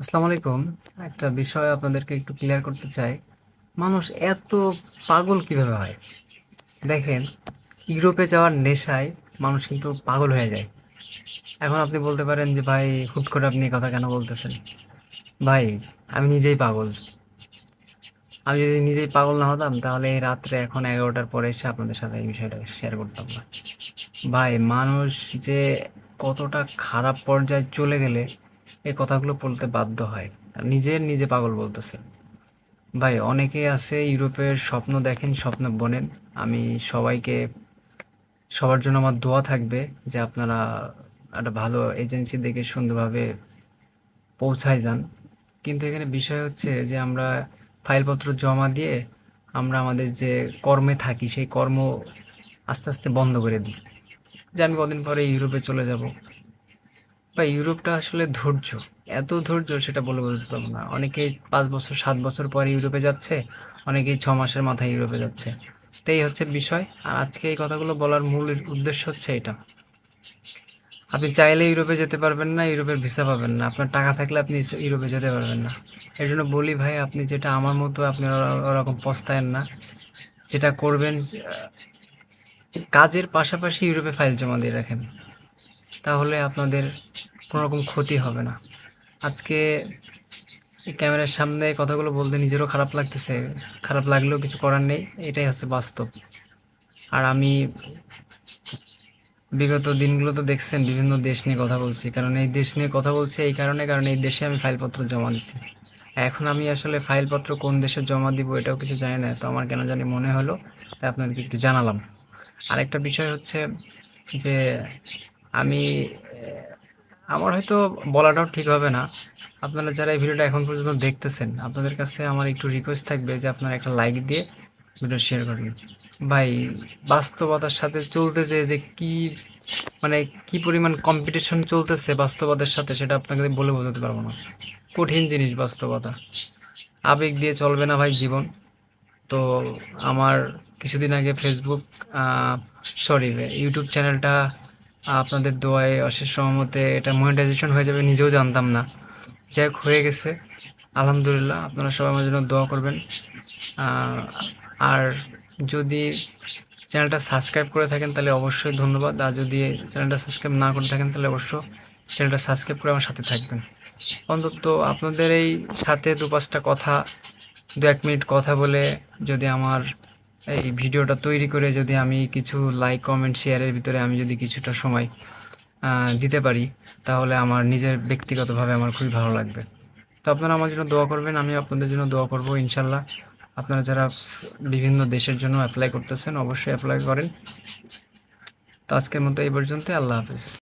আসসালামু আলাইকুম। একটা বিষয় আপনাদেরকে একটু ক্লিয়ার করতে চাই। মানুষ এত পাগল কীভাবে হয়? দেখেন, ইউরোপে যাওয়ার নেশায় মানুষ কিন্তু পাগল হয়ে যায়। এখন আপনি বলতে পারেন যে, ভাই, হুট করে আপনি কথা কেন বলতেছেন? ভাই, আমি নিজেই পাগল। আমি যদি নিজেই পাগল না হতাম, তাহলে এই রাত্রে এখন এগারোটার পরে এসে আপনাদের সাথে এই বিষয়টা শেয়ার করতাম না। ভাই, মানুষ যে কতটা খারাপ পর্যায়ে চলে গেলে এই কথাগুলো বলতে বাধ্য হয়। নিজের নিজে পাগল বলতেছে। ভাই অনেকেই আছে ইউরোপের স্বপ্ন দেখেন, স্বপ্ন বনেন। আমি সবাইকে, সবার জন্য আমার দোয়া থাকবে যে আপনারা একটা ভালো এজেন্সি দেখে সুন্দরভাবে পৌঁছায় যান। কিন্তু এখানে বিষয় হচ্ছে যে আমরা ফাইলপত্র জমা দিয়ে আমরা আমাদের যে কর্মে থাকি, সেই কর্ম আস্তে আস্তে বন্ধ করে দিই। যে আমি কদিন পরে ইউরোপে চলে যাব। বা ইউরোপটা আসলে ধৈর্য। এত ধৈর্য সেটা বলে বলতে পারব না। অনেকেই পাঁচ বছর, সাত বছর পরে ইউরোপে যাচ্ছে, অনেকেই ছ মাসের মাথায় ইউরোপে যাচ্ছে। এটাই হচ্ছে বিষয়। আর আজকে এই কথাগুলো বলার মূল উদ্দেশ্য হচ্ছে এটা। আপনি চাইলে ইউরোপে যেতে পারবেন না, ইউরোপের ভিসা পাবেন না। আপনার টাকা থাকলে আপনি ইউরোপে যেতে পারবেন না। এই জন্য বলি ভাই, আপনি যেটা আমার মতো, আপনি ওরকম পস্তায়েন না। যেটা করবেন কাজের পাশাপাশি ইউরোপে ফাইল জমা দিয়ে রাখেন। তাহলে আপনাদের কোনো রকম ক্ষতি হবে না। আজকে ক্যামেরার সামনে কথাগুলো বলতে নিজেরও খারাপ লাগতেছে, খারাপ লাগলেও কিছু করার নেই, এটাই হচ্ছে বাস্তব। আর আমি বিগত দিনগুলো তো দেখছেন, বিভিন্ন দেশ নিয়ে কথা বলছি, কারণ এই দেশ নিয়ে কথা বলছি এই কারণে, কারণ এই দেশে আমি ফাইলপত্র জমা দিচ্ছি এখন আমি আসলে ফাইলপত্র কোন দেশে জমা দিব এটাও কিছু জানি না, তো আমার কেন জানি মনে হলো, তাই আপনাদেরকে একটু জানালাম। আরেকটা বিষয় হচ্ছে যে আমি আমার হয়তো বলাটাও ঠিক হবে না। আপনারা যারা এই ভিডিওটা এখন পর্যন্ত দেখতেছেন, আপনাদের কাছে আমার একটু রিকোয়েস্ট থাকবে যে আপনারা একটা লাইক দিয়ে ভিডিও শেয়ার করবেন। ভাই, বাস্তবতার সাথে চলতে যে যে কি মানে কি পরিমাণ কম্পিটিশন চলতেছে বাস্তবতার সাথে, সেটা আপনাকে বলে বোঝাতে পারব না। কঠিন জিনিস বাস্তবতা। আবেগ দিয়ে চলবে না ভাই জীবন। তো আমার কিছুদিন আগে ফেসবুক সরি ইউটিউব চ্যানেলটা আপনাদের দোয়ায় অশেষ সহমতে এটা মনিটাইজেশন হয়ে যাবে নিজেও জানতাম না। যাই হোক, হয়ে গেছে। আলহামদুলিল্লাহ, আপনারা সবাই আমার জন্য দোয়া করবেন। আর যদি চ্যানেলটা সাবস্ক্রাইব করে থাকেন, তাহলে অবশ্যই ধন্যবাদ। আর যদি চ্যানেলটা সাবস্ক্রাইব না করে থাকেন, তাহলে অবশ্য চ্যানেলটা সাবস্ক্রাইব করে আমার সাথে থাকবেন। অন্তত আপনাদের এই সাথে দু পাঁচটা কথা, দু এক মিনিট কথা বলে যদি আমার এই ভিডিওটা তৈরি করে যদি আমি কিছু লাইক কমেন্ট শেয়ারের ভিতরে আমি যদি কিছুটা সময় দিতে পারি, তাহলে আমার নিজের ব্যক্তিগতভাবে আমার খুবই ভালো লাগবে। তো আপনারা আমার জন্য দোয়া করবেন, আমি আপনাদের জন্য দোয়া করব, ইনশাল্লাহ। আপনারা যারা বিভিন্ন দেশের জন্য অ্যাপ্লাই করতেছেন, অবশ্যই অ্যাপ্লাই করেন। তো আজকের মতো এই পর্যন্ত আল্লাহ হাফিজ।